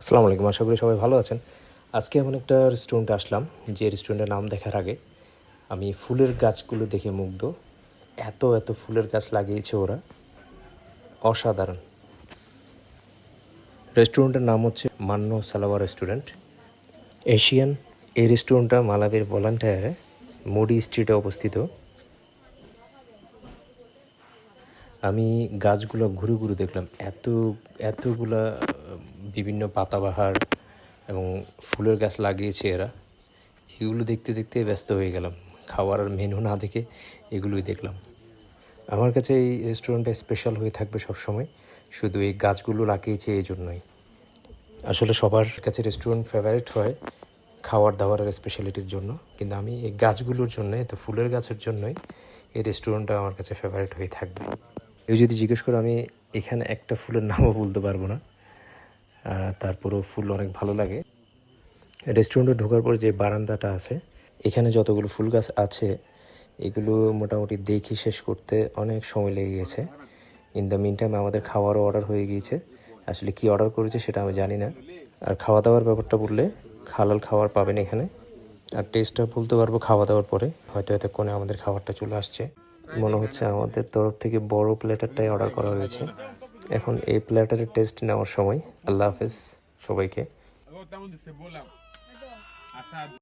আসসালামু আলাইকুম, আশা করি সবাই ভালো আছেন। আজকে এমন একটা রেস্টুরেন্টে আসলাম, যে রেস্টুরেন্টের নাম দেখার আগে আমি ফুলের গাছগুলো দেখে মুগ্ধ। এত এত ফুলের গাছ লাগিয়েছে ওরা। অসাধারণ। রেস্টুরেন্টের নাম হচ্ছে মান্য সালাওয়া রেস্টুরেন্ট এশিয়ান, এই রেস্টুরেন্টটা মালাবের ভলান্টায়ারে মোডি স্ট্রিটে অবস্থিত। আমি গাছগুলো ঘুরে ঘুরে দেখলাম, এত, এতগুলা বিভিন্ন পাতাবাহার এবং ফুলের গাছ লাগিয়েছে এরা। এগুলো দেখতে দেখতে ব্যস্ত হয়ে গেলাম। খাওয়ার আর মেনু না দেখে এগুলোই দেখলাম। আমার কাছে এই রেস্টুরেন্টটা স্পেশাল হয়ে থাকবে সব সময় শুধু এই গাছগুলো লাগিয়েছে এই জন্যই আসলে সবার কাছে রেস্টুরেন্ট ফেভারিট হয় খাওয়ার দাওয়ারের স্পেশালিটির জন্য। কিন্তু আমি এই গাছগুলোর জন্য তো ফুলের গাছের জন্যই এই রেস্টুরেন্টটা আমার কাছে ফেভারিট হয়ে থাকবে। কেউ যদি জিজ্ঞেস করে আমি এখানে একটা ফুলের নামও বলতে পারব না। তারপরেও ফুল অনেক ভালো লাগে। রেস্টুরেন্টে ঢোকার পর যে বারান্দাটা আছে, এখানে যতগুলো ফুল গাছ আছে, এগুলো মোটামুটি দেখি শেষ করতে অনেক সময় লেগে গেছে। ইন দ্য মিন টাইম আমাদের খাওয়ারও অর্ডার হয়ে গিয়েছে। আসলে কি অর্ডার করেছে সেটা আমি জানি না। আর খাওয়া দাওয়ার ব্যাপারটা বললে, হালাল খাবার পাবেন এখানে। আর টেস্টটা বলতে পারব খাওয়া দাওয়ার পরে, হয়তো এতক্ষণে আমাদের খাবারটা চলে আসছে। মনে হচ্ছে আমাদের তরফ থেকে বড় প্লেটারটাই অর্ডার করা হয়েছে। এখন এই প্লেটারের টেস্ট নেওয়ার সময়। আল্লাহ হাফেজ সবাইকে।